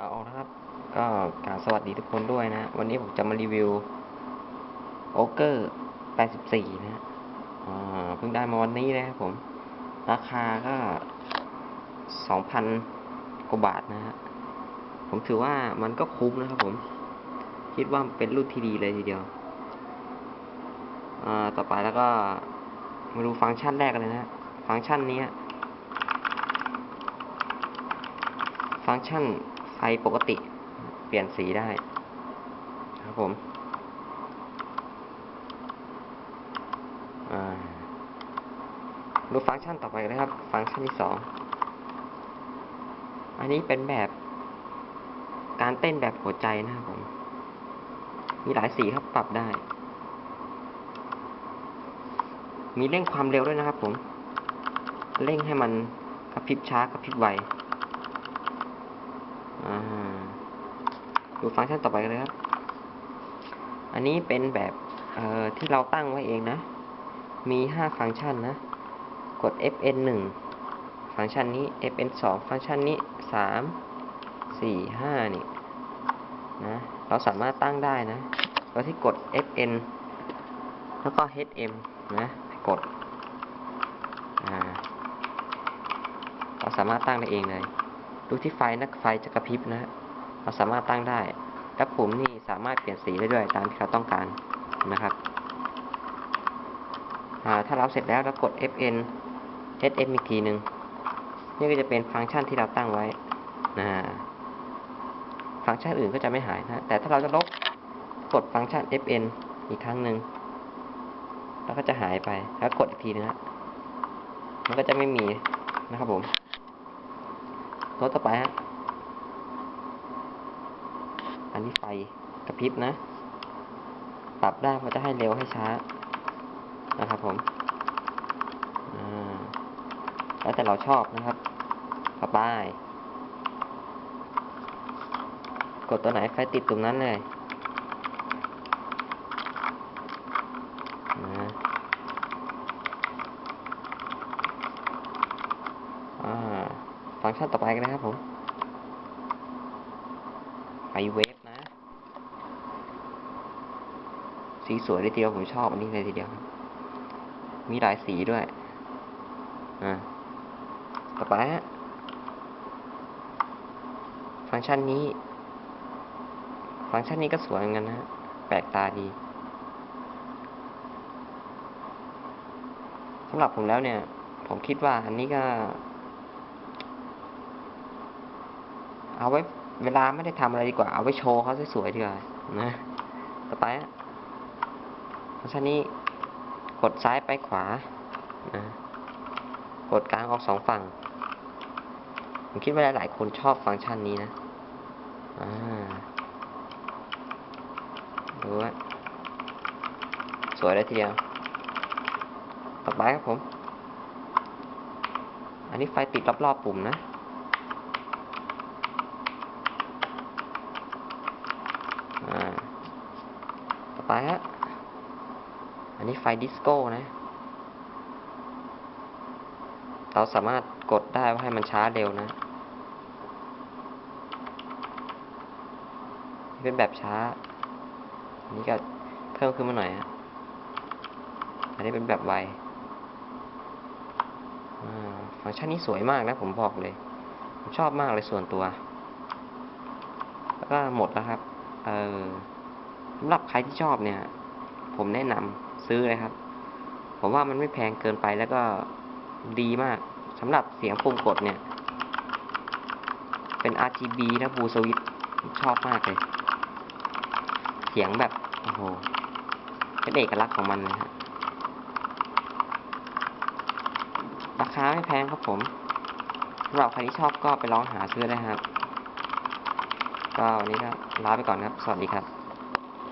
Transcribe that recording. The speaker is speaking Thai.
เอาละครับ ก็กาบสวัสดีทุกคนด้วยนะ วันนี้ผมจะมารีวิวโอเกอร์84นะฮะเพิ่งได้มาวันนี้นะครับผม ราคาก็ 2,000 กว่าบาทนะฮะ ผมถือว่ามันก็คุ้มนะครับผม คิดว่าเป็นรุ่นที่ดีเลยทีเดียวอต่อไปแล้วก็มาดูฟังก์ชันแรกกันเลยนะ ฟังก์ชันนี้ ฟังก์ชัน ไฟปกติ เปลี่ยนสีได้ ครับผมดูฟังก์ชันต่อไปนเลยครับ ฟังก์ชันที่สอง อันนี้เป็นแบบการเต้นแบบหัวใจนะครับผม มีหลายสีครับปรับได้ มีเร่งความเร็วด้วยนะครับผม เร่งให้มันกระพริบช้ากระพริบไว ดูฟังก์ชันต่อไปกันเลยครับ อันนี้เป็นแบบเอ่อที่เราตั้งไว้เองนะ มีห้าฟังก์ชันนะ กด fn 1ฟังก์ชันนี้ fn 2ฟังก์ชันนี้สามสี่ห้านี่นะ เราสามารถตั้งได้นะโดยที่กด fn แล้วก็ hm นะกดอ่าเราสามารถตั้งได้เองเลย ดูที่ไฟนะไฟจะกระพริบนะเราสามารถตั้งได้ และปุ่มนี่สามารถเปลี่ยนสีได้ด้วยตามที่เราต้องการนะครับถ้าเราเสร็จแล้วเรากด fn hm อีกทีหนึ่งนี่ก็จะเป็นฟังก์ชันที่เราตั้งไว้นะฟังก์ชันอื่นก็จะไม่หายนะแต่ถ้าเราจะลบกดฟังก์ชัน fn อีกครั้งหนึ่งแล้วก็จะหายไปแล้วกดอีกทีนึงนะมันก็จะไม่มีนะครับผม ตัวต่อไปฮะ อันนี้ไฟกระพริบนะ ปรับได้ว่าจะให้เร็วให้ช้า นะครับผมแล้วแต่เราชอบนะครับต่อไปกดตัวไหนไฟติดตรงนั้นเลยนะอ่า ฟังก์ชันต่อไปกันนะครับผม ไฟเวฟนะ สีสวยเลยทีเดียวผมชอบอันนี้เลยทีเดียวครับ มีหลายสีด้วย อ่า ต่อไปฮะ ฟังก์ชันนี้ ฟังก์ชันนี้ก็สวยเหมือนกันนะแปลกตาดีสำหรับผมแล้วเนี่ย ผมคิดว่าอันนี้ก็ เอาไว้เวลาไม่ได้ทำอะไรดีกว่า เอาไว้โชว์เขาสวยๆดีกว่านะต่อไปอะฟังก์ชันนี้กดซ้ายไปขวานะกดกลางออกสองฝั่ง ผมคิดว่าหลายๆคนชอบฟังก์ชันนี้นะอ่าดูว่าสวยเลยทีเดียว ต่อไปครับผม อันนี้ไฟติดรอบๆปุ่มนะ อ่า ต่อ ไปฮะ อันนี้ไฟดิสโก้นะ เราสามารถกดได้ว่าให้มันช้าเร็วนะ เป็นแบบช้า อันนี้ก็เพิ่มขึ้นมาหน่อยฮะ อันนี้เป็นแบบไวฟังก์ชันนี้สวยมากนะ ผมบอกเลย ผมชอบมากเลยส่วนตัว แล้วก็หมดแล้วครับ เออ สำหรับใครที่ชอบเนี่ย ผมแนะนำซื้อเลยครับ ผมว่ามันไม่แพงเกินไปแล้วก็ดีมากสำหรับเสียงปุ่มกดเนี่ย เป็น RGB นะบูสวิตชอบมากเลย เสียงแบบ โอ้โห เป็นเอกลักษณ์ของมันเลยฮะราคาไม่แพงครับผมสำหรับใครที่ชอบก็ไปลองหาซื้อได้ครับ ก็วันนี้ก็ลาไปก่อนครับ สวัสดีครับ